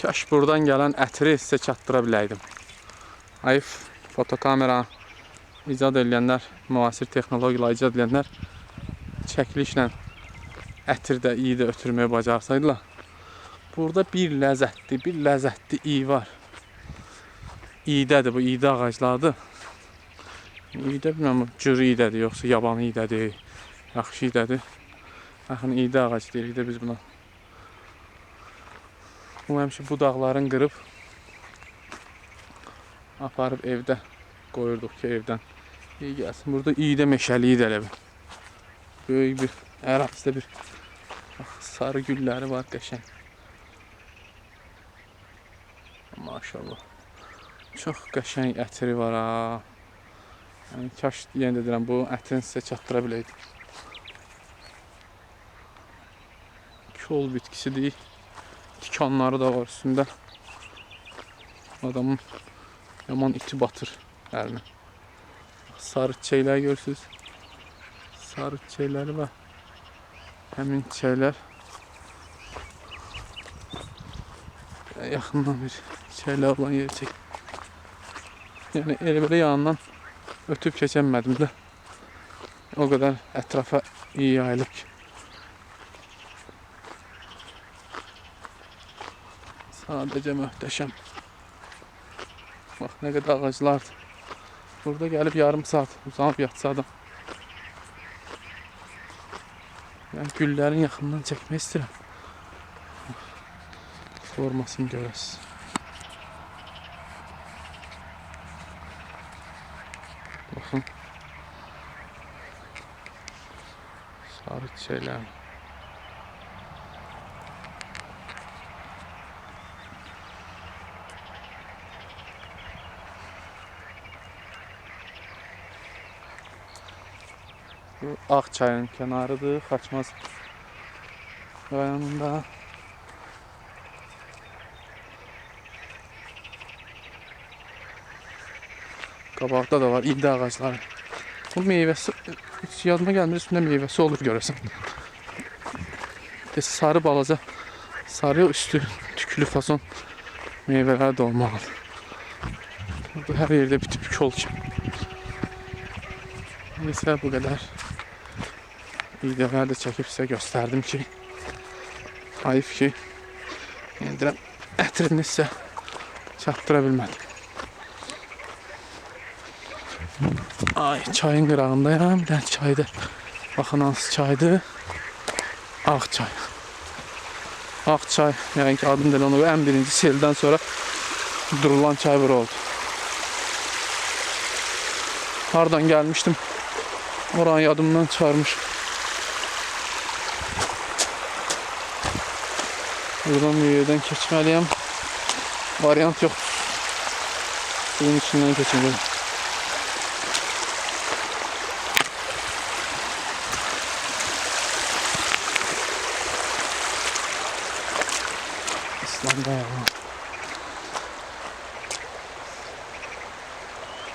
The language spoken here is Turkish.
Kaş buradan gələn ətri sizə çatdıra biləydim. Ayıf fotokamera icad edənlər, müasir texnologiyalar icad edənlər çəkilişlə ətir də iyi də ötürməyi bacarsaydılar. Burada bir ləzzətli, bir ləzzətli iyi var. İydədir bu, iydə ağaclardır. İydə bilmirəm, cürü iyidədir, yoxsa yaban iyidədir, yaxşı iyidədir. Baxın, iydə ağacı deyirik biz buna. Bu həmişə budaqların qırıb aparıb evdə qoyurduq ki, evdən iyi gəlsin. Burada iydə meşəliyi də elə bir. Böyük bir ərazidə bir bax, sarı gülləri var qəşəng. Maşallah. Çox qəşəng ətri var ha. Yəni kaş yenə də deyirəm bu ətini sizə çatdıra biləydim. Kol bitkisidir. Tikanları da var üstündə. Adamın yaman iti batır əlinə. Sarı çiçəklər görürsüz. Sarı çiçəkləri var. Həmin çiçəklər yaxından bir çiçəklər olan yeri çək. Yəni elə belə yanından ötüb keçəmədim də. O qədər ətrafa iyi yayılıb ki. Sadəcə möhtəşəm. Bax nə qədər ağaclardır. Burada gəlib yarım saat uzanıb yatsa adam. Yəni güllərin yaxından çəkmək istəyirəm. Formasını görəsiz. Baxın. Sarı çiçəklər. Bu Akçay'ın kenarıdır. Kaçmaz rayonunda. Qabaqda da var indi ağacları. Bu meyvəsi heç yadıma gəlmir üstündə meyvəsi olur görəsən. De sarı balaca sarı üstü tüklü fason meyvələr də olmalıdır. Bu hər yerdə bitib kol kimi. Neyse bu kadar. Videolar da çekip size gösterdim ki Ayıp ki Yendirəm ətrini sizə çatdıra. Ay çayın qırağındayam. Bir dənə çaydı. Baxın hansı çaydı. Ağ çay. Ağ çay. Yəni ki adım da onu ən birinci seldən sonra durulan çay bura oldu. Hardan gelmiştim? Oranı yadımdan çıxarmış. Buradan bir yerdən keçməliyəm. Variant yox. Suyun içindən keçəcəm. İslamda ya.